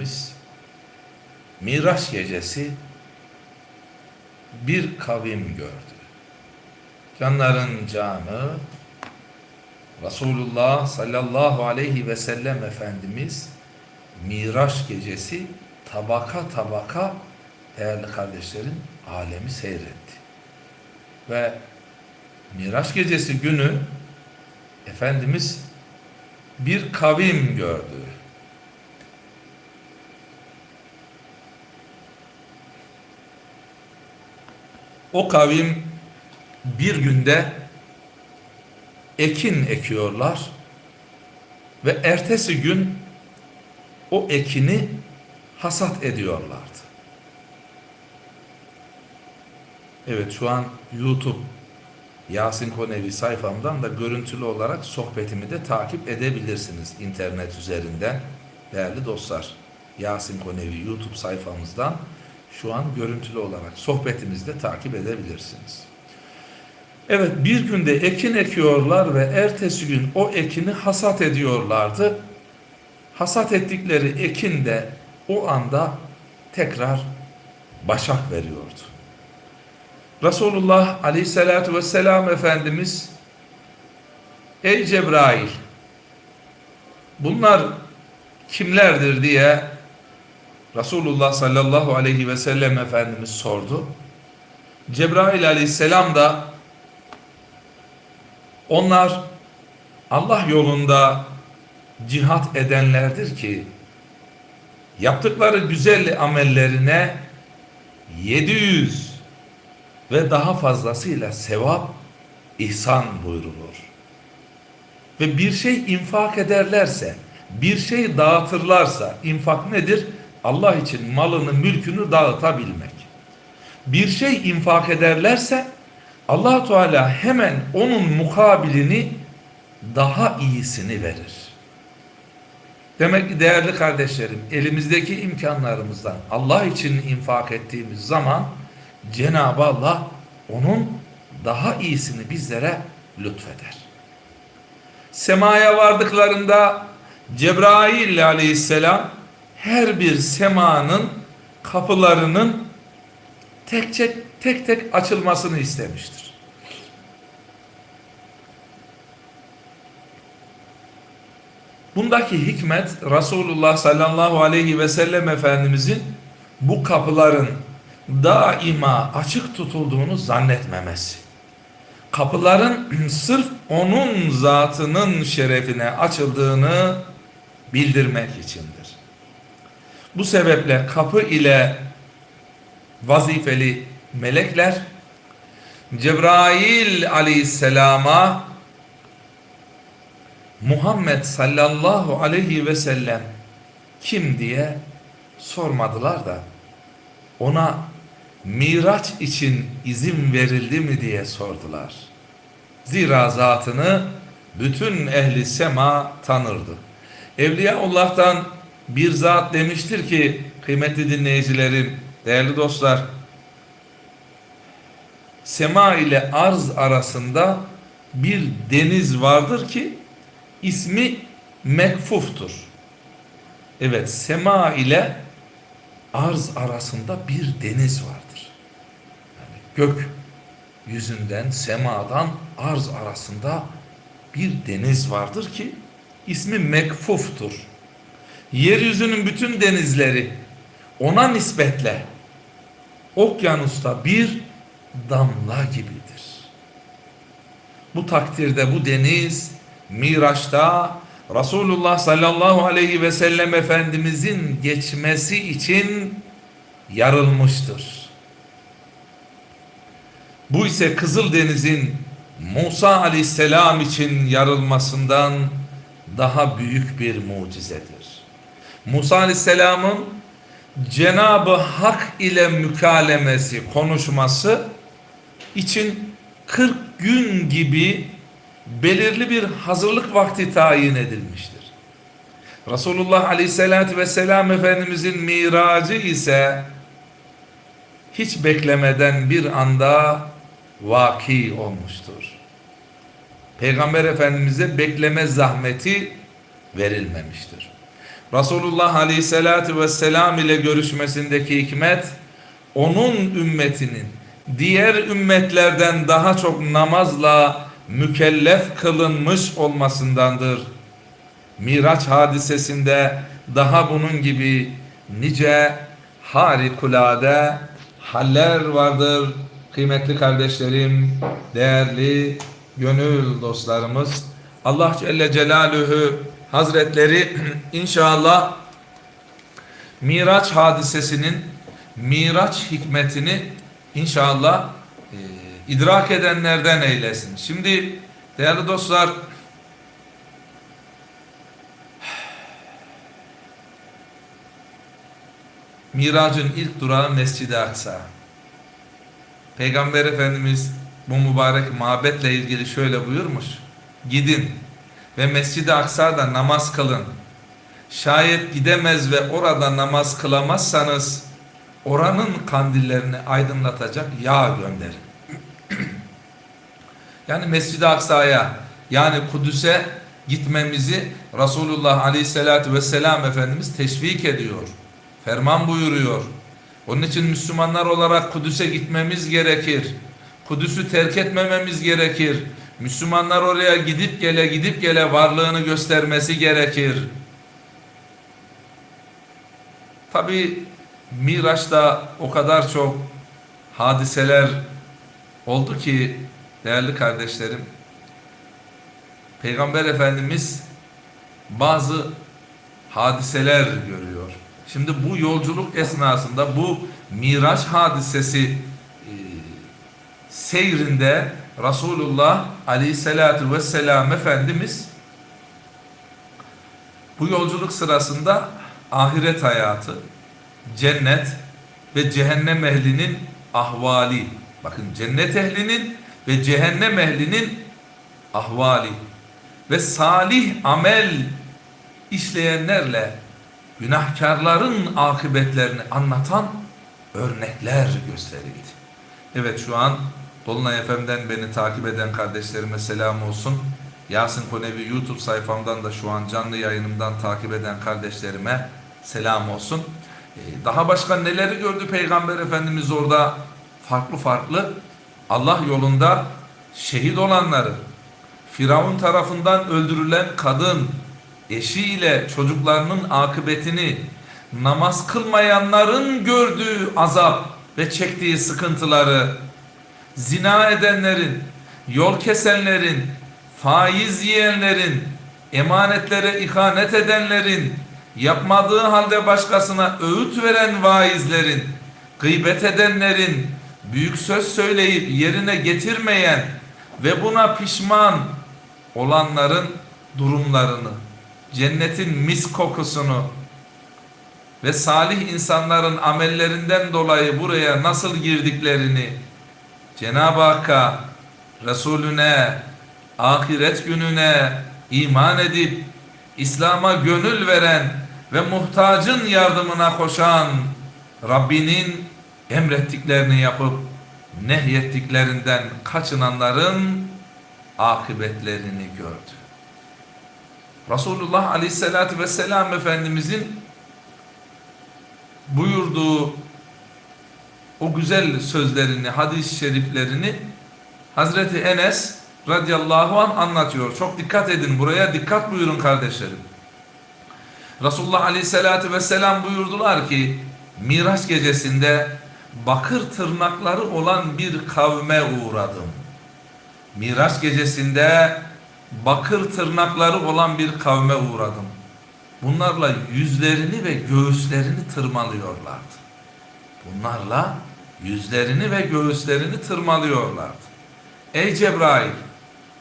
Efendimiz Miraç gecesi bir kavim gördü. Canların canı Resulullah sallallahu aleyhi ve sellem Efendimiz Miraç gecesi tabaka tabaka değerli kardeşlerim alemi seyretti. Ve Miraç gecesi günü Efendimiz bir kavim gördü. O kavim bir günde ekin ekiyorlar ve ertesi gün o ekini hasat ediyorlardı. Evet şu an YouTube Yasin Konevi sayfamdan da görüntülü olarak sohbetimi de takip edebilirsiniz internet üzerinden değerli dostlar. Yasin Konevi YouTube sayfamızdan şu an görüntülü olarak sohbetimizi de takip edebilirsiniz. Evet bir günde ekin ekiyorlar ve ertesi gün o ekini hasat ediyorlardı. Hasat ettikleri ekin de o anda tekrar başak veriyordu. Resulullah aleyhissalatü vesselam Efendimiz Ey Cebrail bunlar kimlerdir diye Resulullah sallallahu aleyhi ve sellem Efendimiz sordu. Cebrail aleyhisselam da onlar Allah yolunda cihat edenlerdir ki yaptıkları güzel amellerine 700 ve daha fazlasıyla sevap ihsan buyrulur. Ve bir şey infak ederlerse, bir şey dağıtırlarsa, infak nedir? Allah için malını, mülkünü dağıtabilmek. Bir şey infak ederlerse allah Teala hemen onun mukabilini daha iyisini verir. Demek ki değerli kardeşlerim elimizdeki imkanlarımızdan Allah için infak ettiğimiz zaman Cenab-ı Allah onun daha iyisini bizlere lütfeder. Semaya vardıklarında Cebrail aleyhisselam her bir semanın kapılarının tek tek tek tek açılmasını istemiştir. Bundaki hikmet Resulullah sallallahu aleyhi ve sellem Efendimizin bu kapıların daima açık tutulduğunu zannetmemesi. Kapıların sırf onun zatının şerefine açıldığını bildirmek içindir. Bu sebeple kapı ile vazifeli melekler Cebrail aleyhisselama Muhammed sallallahu aleyhi ve sellem kim diye sormadılar da ona Miraç için izin verildi mi diye sordular. Zira zatını bütün ehli sema tanırdı. Evliyaullah'tan bir zat demiştir ki kıymetli dinleyicilerim, değerli dostlar sema ile arz arasında bir deniz vardır ki ismi mekfuftur. Evet sema ile arz arasında bir deniz vardır. Yani gök yüzünden semadan arz arasında bir deniz vardır ki ismi mekfuftur. Yeryüzünün bütün denizleri ona nispetle okyanusta bir damla gibidir. Bu takdirde bu deniz Miraç'ta Resulullah sallallahu aleyhi ve sellem Efendimizin geçmesi için yarılmıştır. Bu ise Kızıldeniz'in Musa aleyhisselam için yarılmasından daha büyük bir mucizedir. Musa aleyhisselamın Cenab-ı Hak ile mükalemesi, konuşması için 40 gün gibi belirli bir hazırlık vakti tayin edilmiştir. Resulullah Aleyhisselatü Vesselam Efendimizin miracı ise hiç beklemeden bir anda vaki olmuştur. Peygamber Efendimiz'e bekleme zahmeti verilmemiştir. Resulullah Aleyhisselatü Vesselam ile görüşmesindeki hikmet onun ümmetinin diğer ümmetlerden daha çok namazla mükellef kılınmış olmasındandır. Miraç hadisesinde daha bunun gibi nice harikulade haller vardır. Kıymetli kardeşlerim, değerli gönül dostlarımız, Allah Celle Celaluhu Hazretleri inşallah Miraç hadisesinin Miraç hikmetini inşallah e, idrak edenlerden eylesin. Şimdi değerli dostlar Miracın ilk durağı Mescid-i Aksa. Peygamber Efendimiz bu mübarek mabetle ilgili şöyle buyurmuş. Gidin ve Mescid-i Aksa'da namaz kılın. Şayet gidemez ve orada namaz kılamazsanız oranın kandillerini aydınlatacak yağ gönderin. yani Mescid-i Aksa'ya yani Kudüs'e gitmemizi Resulullah Aleyhisselatü Vesselam Efendimiz teşvik ediyor. Ferman buyuruyor. Onun için Müslümanlar olarak Kudüs'e gitmemiz gerekir. Kudüs'ü terk etmememiz gerekir. Müslümanlar oraya gidip gele gidip gele varlığını göstermesi gerekir. Tabi Miraç'ta o kadar çok hadiseler oldu ki değerli kardeşlerim Peygamber Efendimiz bazı hadiseler görüyor. Şimdi bu yolculuk esnasında bu Miraç hadisesi seyrinde Resulullah Aleyhisselatü Vesselam Efendimiz bu yolculuk sırasında ahiret hayatı, cennet ve cehennem ehlinin ahvali. Bakın cennet ehlinin ve cehennem ehlinin ahvali ve salih amel işleyenlerle günahkarların akıbetlerini anlatan örnekler gösterildi. Evet şu an Dolunay FM'den beni takip eden kardeşlerime selam olsun. Yasin Konevi YouTube sayfamdan da şu an canlı yayınımdan takip eden kardeşlerime selam olsun. Ee, daha başka neleri gördü Peygamber Efendimiz orada farklı farklı Allah yolunda şehit olanları, Firavun tarafından öldürülen kadın, eşiyle çocuklarının akıbetini, namaz kılmayanların gördüğü azap ve çektiği sıkıntıları, zina edenlerin, yol kesenlerin, faiz yiyenlerin, emanetlere ihanet edenlerin, yapmadığı halde başkasına öğüt veren vaizlerin, gıybet edenlerin, büyük söz söyleyip yerine getirmeyen ve buna pişman olanların durumlarını, cennetin mis kokusunu ve salih insanların amellerinden dolayı buraya nasıl girdiklerini Cenab-ı Hakk'a, Resulüne, ahiret gününe iman edip İslam'a gönül veren ve muhtacın yardımına koşan Rabbinin emrettiklerini yapıp nehyettiklerinden kaçınanların akıbetlerini gördü. Resulullah Aleyhisselatü Vesselam Efendimizin buyurduğu o güzel sözlerini, hadis-i şeriflerini Hazreti Enes radıyallahu an anlatıyor. Çok dikkat edin buraya, dikkat buyurun kardeşlerim. Resulullah aleyhissalatü vesselam buyurdular ki Miraç gecesinde bakır tırnakları olan bir kavme uğradım. Miraç gecesinde bakır tırnakları olan bir kavme uğradım. Bunlarla yüzlerini ve göğüslerini tırmalıyorlardı. Bunlarla yüzlerini ve göğüslerini tırmalıyorlardı. Ey Cebrail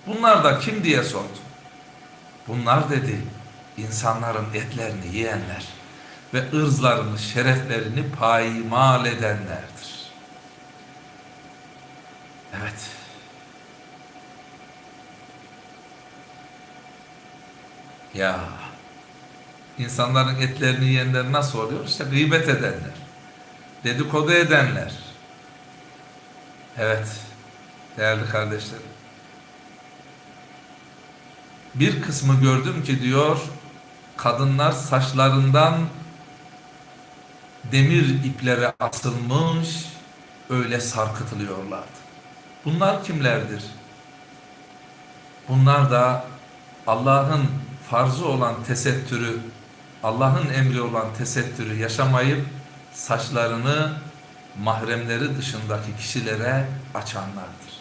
bunlar da kim diye sordu. Bunlar dedi insanların etlerini yiyenler ve ırzlarını, şereflerini payimal edenlerdir. Evet. Ya insanların etlerini yiyenler nasıl oluyor? İşte gıybet edenler, dedikodu edenler. Evet, değerli kardeşlerim. Bir kısmı gördüm ki diyor, kadınlar saçlarından demir iplere asılmış öyle sarkıtılıyorlardı. Bunlar kimlerdir? Bunlar da Allah'ın farzı olan tesettürü, Allah'ın emri olan tesettürü yaşamayıp saçlarını mahremleri dışındaki kişilere açanlardır.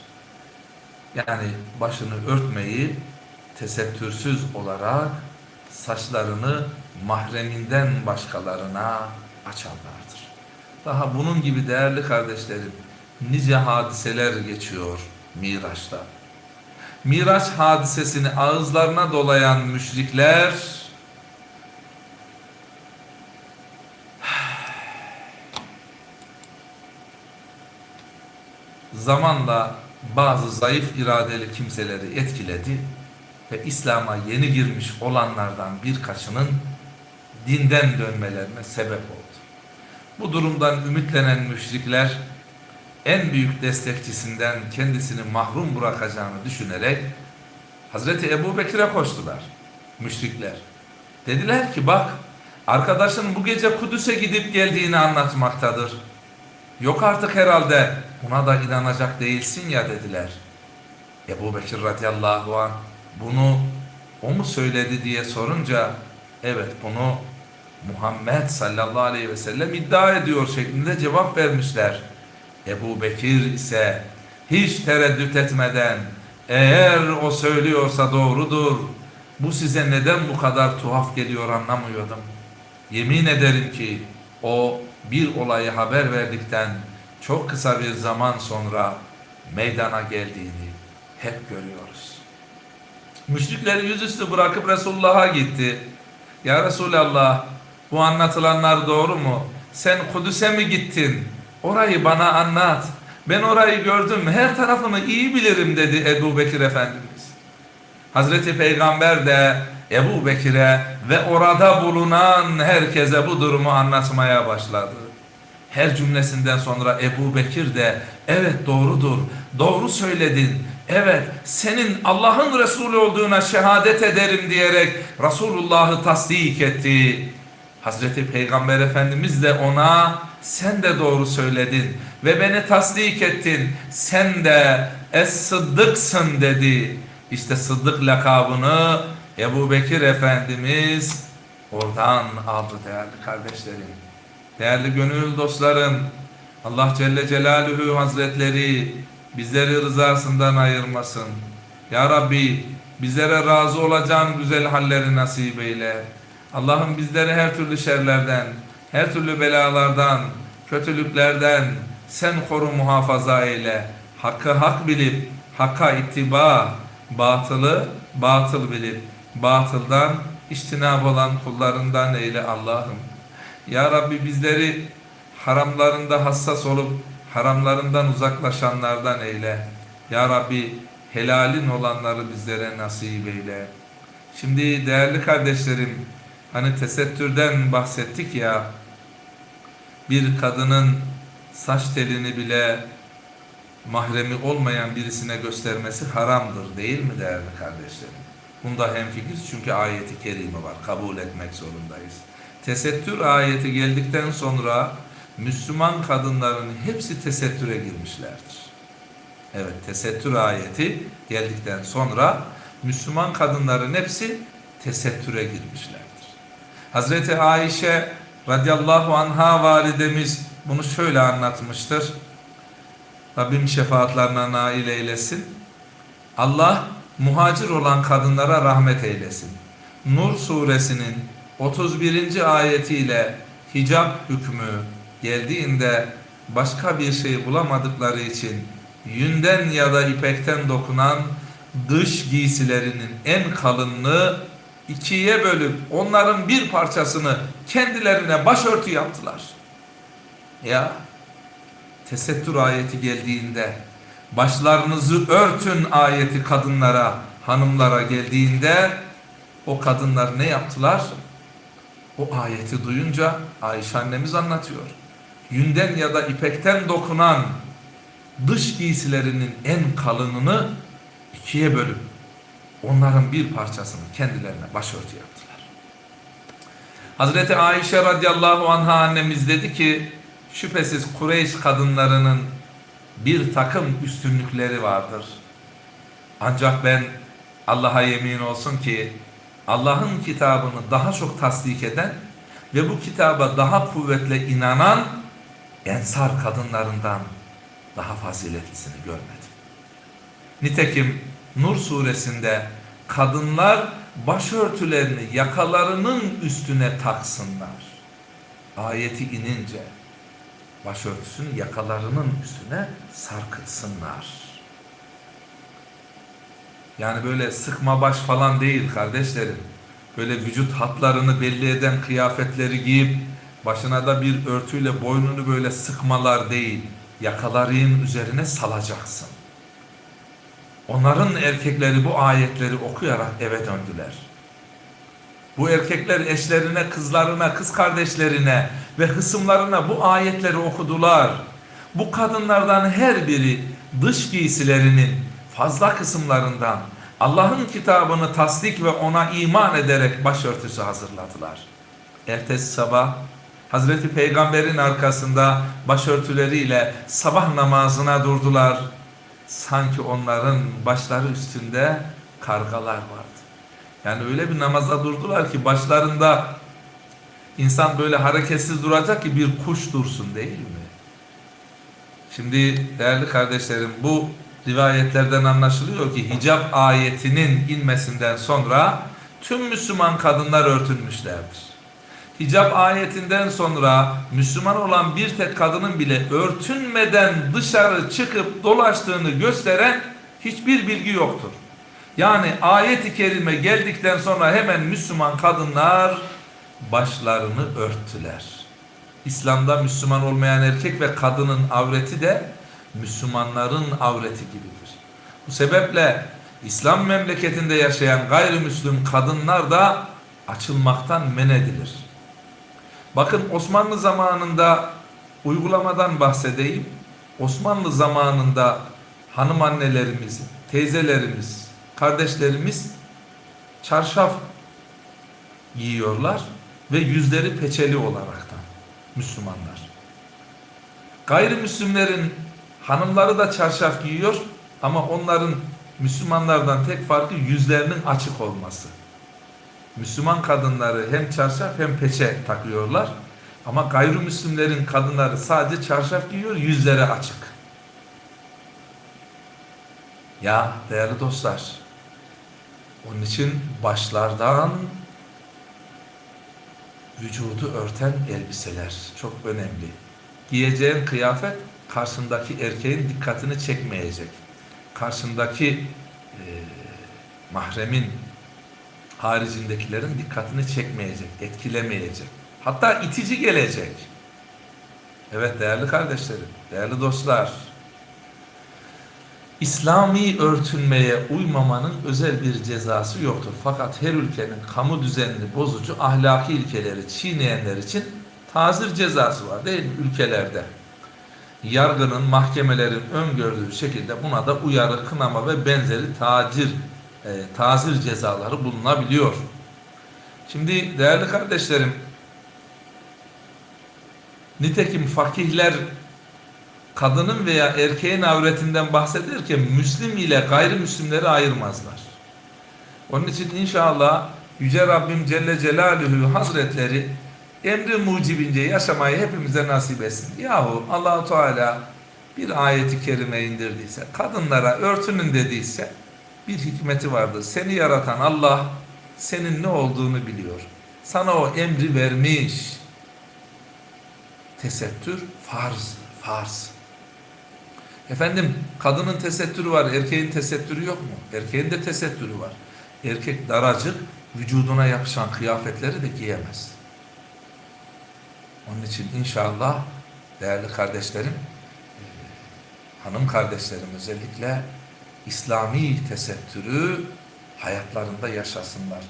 Yani başını örtmeyi tesettürsüz olarak saçlarını mahreminden başkalarına açanlardır. Daha bunun gibi değerli kardeşlerim nice hadiseler geçiyor Miraç'ta. Miraç hadisesini ağızlarına dolayan müşrikler zamanla bazı zayıf iradeli kimseleri etkiledi ve İslam'a yeni girmiş olanlardan birkaçının dinden dönmelerine sebep oldu. Bu durumdan ümitlenen müşrikler en büyük destekçisinden kendisini mahrum bırakacağını düşünerek Hazreti Ebu Bekir'e koştular müşrikler. Dediler ki bak arkadaşın bu gece Kudüs'e gidip geldiğini anlatmaktadır. Yok artık herhalde buna da inanacak değilsin ya dediler. Ebu Bekir radıyallahu anh bunu o mu söyledi diye sorunca evet bunu Muhammed sallallahu aleyhi ve sellem iddia ediyor şeklinde cevap vermişler. Ebu Bekir ise hiç tereddüt etmeden eğer o söylüyorsa doğrudur bu size neden bu kadar tuhaf geliyor anlamıyordum. Yemin ederim ki o bir olayı haber verdikten çok kısa bir zaman sonra meydana geldiğini hep görüyoruz. Müşrikleri yüzüstü bırakıp Resulullah'a gitti. Ya Resulallah bu anlatılanlar doğru mu? Sen Kudüs'e mi gittin? Orayı bana anlat. Ben orayı gördüm. Her tarafını iyi bilirim dedi Ebu Bekir Efendimiz. Hazreti Peygamber de Ebu Bekir'e ve orada bulunan herkese bu durumu anlatmaya başladı. Her cümlesinden sonra Ebu Bekir de evet doğrudur, doğru söyledin, evet senin Allah'ın Resulü olduğuna şehadet ederim diyerek Resulullah'ı tasdik etti. Hazreti Peygamber Efendimiz de ona sen de doğru söyledin ve beni tasdik ettin. Sen de es-sıddıksın dedi. İşte sıddık lakabını Ebu Bekir Efendimiz oradan aldı değerli kardeşlerim. Değerli gönül dostlarım, Allah Celle Celaluhu Hazretleri bizleri rızasından ayırmasın. Ya Rabbi bizlere razı olacağın güzel halleri nasip eyle. Allah'ım bizleri her türlü şerlerden, her türlü belalardan, kötülüklerden sen koru muhafaza eyle. Hakkı hak bilip, hakka ittiba, batılı batıl bilip, batıldan iştinab olan kullarından eyle Allah'ım. Ya Rabbi bizleri haramlarında hassas olup haramlarından uzaklaşanlardan eyle. Ya Rabbi helalin olanları bizlere nasip eyle. Şimdi değerli kardeşlerim hani tesettürden bahsettik ya bir kadının saç telini bile mahremi olmayan birisine göstermesi haramdır değil mi değerli kardeşlerim? Bunda hemfikiriz çünkü ayeti kerime var. Kabul etmek zorundayız. Tesettür ayeti geldikten sonra Müslüman kadınların hepsi tesettüre girmişlerdir. Evet tesettür ayeti geldikten sonra Müslüman kadınların hepsi tesettüre girmişlerdir. Hazreti Ayşe radıyallahu anha validemiz bunu şöyle anlatmıştır. Rabbim şefaatlerine nail eylesin. Allah muhacir olan kadınlara rahmet eylesin. Nur suresinin 31. ayetiyle hicap hükmü geldiğinde başka bir şey bulamadıkları için yünden ya da ipekten dokunan dış giysilerinin en kalınlığı ikiye bölüp onların bir parçasını kendilerine başörtü yaptılar. Ya tesettür ayeti geldiğinde başlarınızı örtün ayeti kadınlara, hanımlara geldiğinde o kadınlar ne yaptılar? O ayeti duyunca Ayşe annemiz anlatıyor. Yünden ya da ipekten dokunan dış giysilerinin en kalınını ikiye bölüp onların bir parçasını kendilerine başörtü yaptılar. Hazreti Ayşe radıyallahu anha annemiz dedi ki şüphesiz Kureyş kadınlarının bir takım üstünlükleri vardır. Ancak ben Allah'a yemin olsun ki Allah'ın kitabını daha çok tasdik eden ve bu kitaba daha kuvvetle inanan ensar kadınlarından daha faziletlisini görmedim. Nitekim Nur suresinde kadınlar başörtülerini yakalarının üstüne taksınlar. Ayeti inince başörtüsünü yakalarının üstüne sarkıtsınlar. Yani böyle sıkma baş falan değil kardeşlerim. Böyle vücut hatlarını belli eden kıyafetleri giyip başına da bir örtüyle boynunu böyle sıkmalar değil. Yakaların üzerine salacaksın. Onların erkekleri bu ayetleri okuyarak eve döndüler. Bu erkekler eşlerine, kızlarına, kız kardeşlerine ve hısımlarına bu ayetleri okudular. Bu kadınlardan her biri dış giysilerinin fazla kısımlarından Allah'ın kitabını tasdik ve ona iman ederek başörtüsü hazırladılar. Ertesi sabah Hazreti Peygamber'in arkasında başörtüleriyle sabah namazına durdular. Sanki onların başları üstünde kargalar vardı. Yani öyle bir namaza durdular ki başlarında insan böyle hareketsiz duracak ki bir kuş dursun değil mi? Şimdi değerli kardeşlerim bu rivayetlerden anlaşılıyor ki hicap ayetinin inmesinden sonra tüm Müslüman kadınlar örtünmüşlerdir. Hicap ayetinden sonra Müslüman olan bir tek kadının bile örtünmeden dışarı çıkıp dolaştığını gösteren hiçbir bilgi yoktur. Yani ayet-i kerime geldikten sonra hemen Müslüman kadınlar başlarını örttüler. İslam'da Müslüman olmayan erkek ve kadının avreti de Müslümanların avreti gibidir. Bu sebeple İslam memleketinde yaşayan gayrimüslim kadınlar da açılmaktan men edilir. Bakın Osmanlı zamanında uygulamadan bahsedeyim. Osmanlı zamanında hanım annelerimiz, teyzelerimiz, kardeşlerimiz çarşaf giyiyorlar ve yüzleri peçeli olaraktan Müslümanlar. Gayrimüslimlerin hanımları da çarşaf giyiyor ama onların Müslümanlardan tek farkı yüzlerinin açık olması. Müslüman kadınları hem çarşaf hem peçe takıyorlar. Ama gayrimüslimlerin kadınları sadece çarşaf giyiyor, yüzleri açık. Ya değerli dostlar, onun için başlardan vücudu örten elbiseler çok önemli. Giyeceğin kıyafet karşındaki erkeğin dikkatini çekmeyecek. Karşındaki e, mahremin haricindekilerin dikkatini çekmeyecek, etkilemeyecek. Hatta itici gelecek. Evet değerli kardeşlerim, değerli dostlar. İslami örtünmeye uymamanın özel bir cezası yoktur. Fakat her ülkenin kamu düzenini bozucu ahlaki ilkeleri çiğneyenler için tazir cezası var değil mi ülkelerde? Yargının, mahkemelerin öngördüğü şekilde buna da uyarı, kınama ve benzeri tacir e, tazir cezaları bulunabiliyor. Şimdi değerli kardeşlerim, nitekim fakihler kadının veya erkeğin avretinden bahsederken Müslim ile gayrimüslimleri ayırmazlar. Onun için inşallah Yüce Rabbim Celle Celaluhu Hazretleri emri mucibince yaşamayı hepimize nasip etsin. Yahu Allahu Teala bir ayeti kerime indirdiyse, kadınlara örtünün dediyse bir hikmeti vardır. Seni yaratan Allah senin ne olduğunu biliyor. Sana o emri vermiş. Tesettür farz, farz. Efendim kadının tesettürü var, erkeğin tesettürü yok mu? Erkeğin de tesettürü var. Erkek daracık, vücuduna yapışan kıyafetleri de giyemez. Onun için inşallah değerli kardeşlerim, e, hanım kardeşlerim özellikle İslami tesettürü hayatlarında yaşasınlar.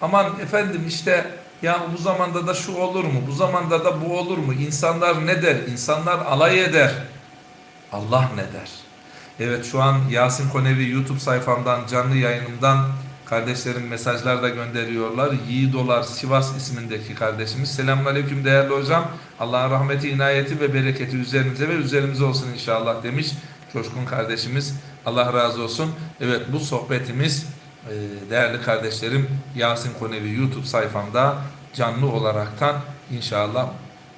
Aman efendim işte ya bu zamanda da şu olur mu? Bu zamanda da bu olur mu? İnsanlar ne der? İnsanlar alay eder. Allah ne der? Evet şu an Yasin Konevi YouTube sayfamdan canlı yayınımdan Kardeşlerim mesajlar da gönderiyorlar. Yiğidolar Sivas ismindeki kardeşimiz. Selamünaleyküm değerli hocam. Allah'ın rahmeti, inayeti ve bereketi üzerinize ve üzerimize olsun inşallah demiş. Coşkun kardeşimiz. Allah razı olsun. Evet bu sohbetimiz e, değerli kardeşlerim Yasin Konevi YouTube sayfamda canlı olaraktan inşallah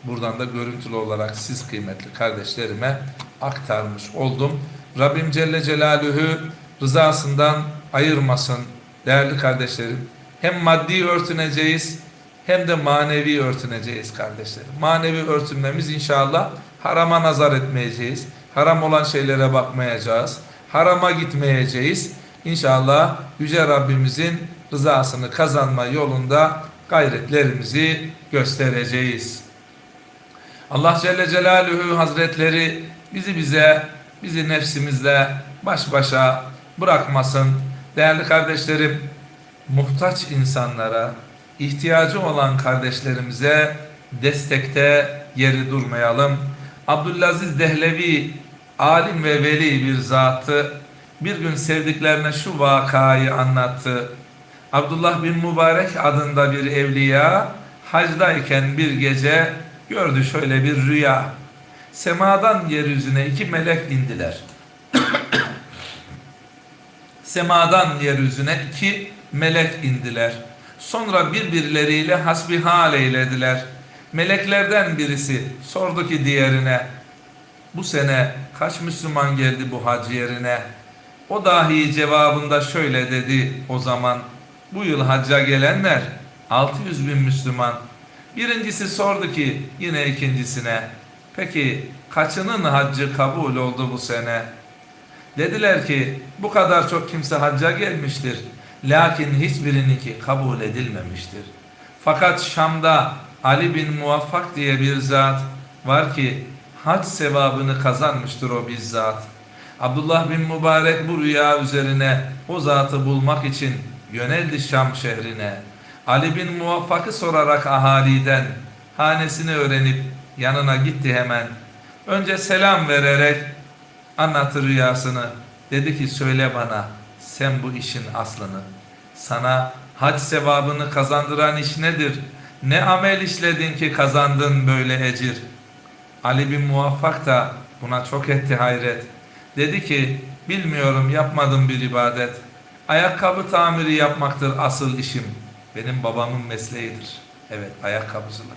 buradan da görüntülü olarak siz kıymetli kardeşlerime aktarmış oldum. Rabbim Celle Celaluhu rızasından ayırmasın değerli kardeşlerim. Hem maddi örtüneceğiz hem de manevi örtüneceğiz kardeşlerim. Manevi örtünmemiz inşallah harama nazar etmeyeceğiz. Haram olan şeylere bakmayacağız. Harama gitmeyeceğiz. İnşallah Yüce Rabbimizin rızasını kazanma yolunda gayretlerimizi göstereceğiz. Allah Celle Celaluhu Hazretleri bizi bize, bizi nefsimizle baş başa bırakmasın. Değerli kardeşlerim, muhtaç insanlara, ihtiyacı olan kardeşlerimize destekte yeri durmayalım. Abdülaziz Dehlevi, alim ve veli bir zatı, bir gün sevdiklerine şu vakayı anlattı. Abdullah bin Mübarek adında bir evliya, hacdayken bir gece gördü şöyle bir rüya. Semadan yeryüzüne iki melek indiler. Semadan yeryüzüne iki melek indiler. Sonra birbirleriyle hasbihal eylediler. Meleklerden birisi sordu ki diğerine, bu sene kaç Müslüman geldi bu hac yerine? O dahi cevabında şöyle dedi o zaman, bu yıl hacca gelenler 600 bin Müslüman. Birincisi sordu ki yine ikincisine, peki kaçının haccı kabul oldu bu sene? Dediler ki bu kadar çok kimse hacca gelmiştir. Lakin hiçbirininki kabul edilmemiştir. Fakat Şam'da Ali bin Muvaffak diye bir zat var ki hac sevabını kazanmıştır o bizzat. Abdullah bin Mübarek bu rüya üzerine o zatı bulmak için yöneldi Şam şehrine. Ali bin Muvaffak'ı sorarak ahaliden hanesini öğrenip yanına gitti hemen. Önce selam vererek anlatır rüyasını. Dedi ki söyle bana sen bu işin aslını. Sana hac sevabını kazandıran iş nedir? Ne amel işledin ki kazandın böyle ecir? Ali bin Muvaffak da buna çok etti hayret. Dedi ki bilmiyorum yapmadım bir ibadet. Ayakkabı tamiri yapmaktır asıl işim. Benim babamın mesleğidir. Evet ayakkabıcılık.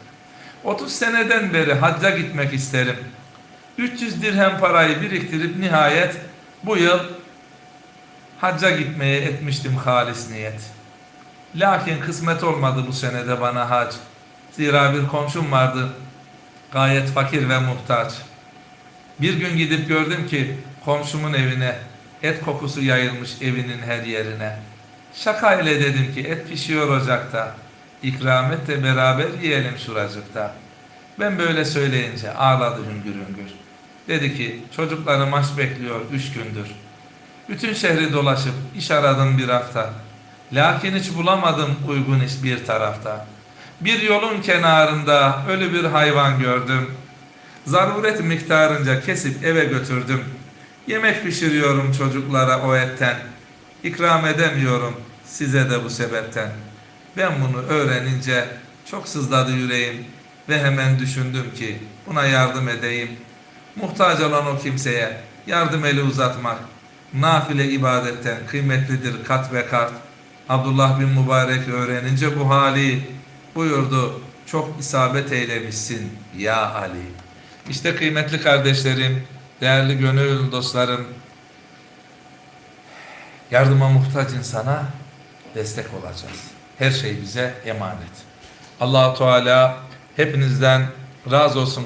30 seneden beri hacca gitmek isterim. 300 dirhem parayı biriktirip nihayet bu yıl hacca gitmeye etmiştim halis niyet. Lakin kısmet olmadı bu senede bana hac. Zira bir komşum vardı. Gayet fakir ve muhtaç. Bir gün gidip gördüm ki komşumun evine et kokusu yayılmış evinin her yerine. Şaka ile dedim ki et pişiyor ocakta. İkram et de beraber yiyelim şuracıkta. Ben böyle söyleyince ağladı hüngür hüngür. Dedi ki çocuklarım aç bekliyor üç gündür. Bütün şehri dolaşıp iş aradım bir hafta. Lakin hiç bulamadım uygun iş bir tarafta. Bir yolun kenarında ölü bir hayvan gördüm. Zaruret miktarınca kesip eve götürdüm. Yemek pişiriyorum çocuklara o etten. İkram edemiyorum size de bu sebepten. Ben bunu öğrenince çok sızladı yüreğim ve hemen düşündüm ki buna yardım edeyim. Muhtaç olan o kimseye yardım eli uzatmak nafile ibadetten kıymetlidir kat ve kat. Abdullah bin Mübarek öğrenince bu hali buyurdu. Çok isabet eylemişsin ya Ali. İşte kıymetli kardeşlerim, değerli gönül dostlarım, yardıma muhtaç insana destek olacağız. Her şey bize emanet. allah Teala hepinizden razı olsun.